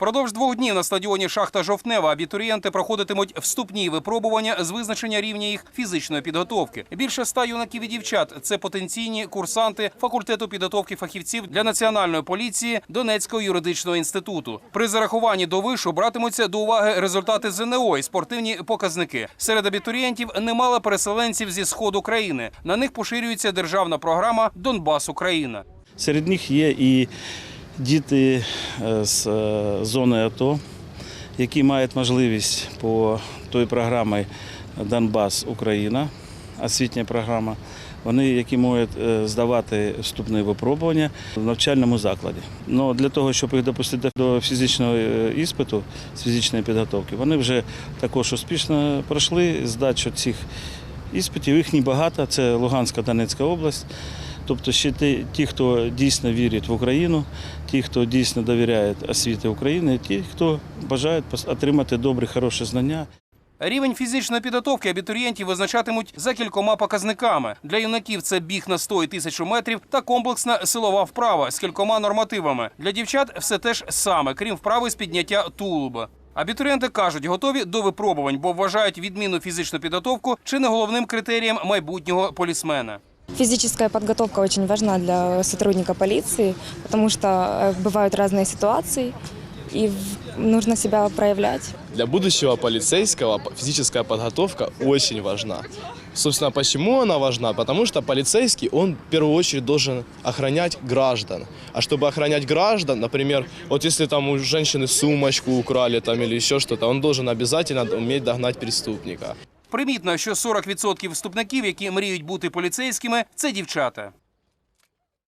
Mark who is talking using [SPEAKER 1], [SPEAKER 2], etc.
[SPEAKER 1] Впродовж двох днів на стадіоні Шахта Жовтнева абітурієнти проходитимуть вступні випробування з визначення рівня їх фізичної підготовки. Більше ста юнаків і дівчат це потенційні курсанти факультету підготовки фахівців для національної поліції Донецького юридичного інституту. При зарахуванні до вишу братимуться до уваги результати ЗНО і спортивні показники. Серед абітурієнтів немало переселенців зі сходу країни. На них поширюється державна програма Донбас Україна.
[SPEAKER 2] Серед них є і діти е, з е, зони АТО, які мають можливість по той програмі Донбас Україна, освітня програма. Вони, які можуть е, здавати вступні випробування в навчальному закладі. Ну, для того, щоб їх допустити до фізичного іспиту з фізичної підготовки, вони вже також успішно пройшли здачу цих іспитів. Їх небагато, це Луганська Донецька область. Тобто ще ті, ті, хто дійсно вірить в Україну, ті, хто дійсно довіряє освіті України, ті, хто пос- отримати добрі, хороші знання.
[SPEAKER 1] Рівень фізичної підготовки абітурієнтів визначатимуть за кількома показниками. Для юнаків це біг на 100 і 1000 метрів та комплексна силова вправа з кількома нормативами. Для дівчат все те ж саме, крім вправи з підняття тулуба. Абітурієнти кажуть, готові до випробувань, бо вважають відмінну фізичну підготовку чи не головним критерієм майбутнього полісмена.
[SPEAKER 3] Физическая подготовка очень важна для сотрудника полиции, потому что э, бывают разные ситуации, и нужно себя проявлять.
[SPEAKER 4] Для будущего полицейского физическая подготовка очень важна. Собственно, почему она важна? Потому что полицейский, он в первую очередь должен охранять граждан. А чтобы охранять граждан, например, вот если там у женщины сумочку украли там или еще что-то, он должен обязательно уметь догнать преступника.
[SPEAKER 1] Примітно, що 40% вступників, які мріють бути поліцейськими, це дівчата.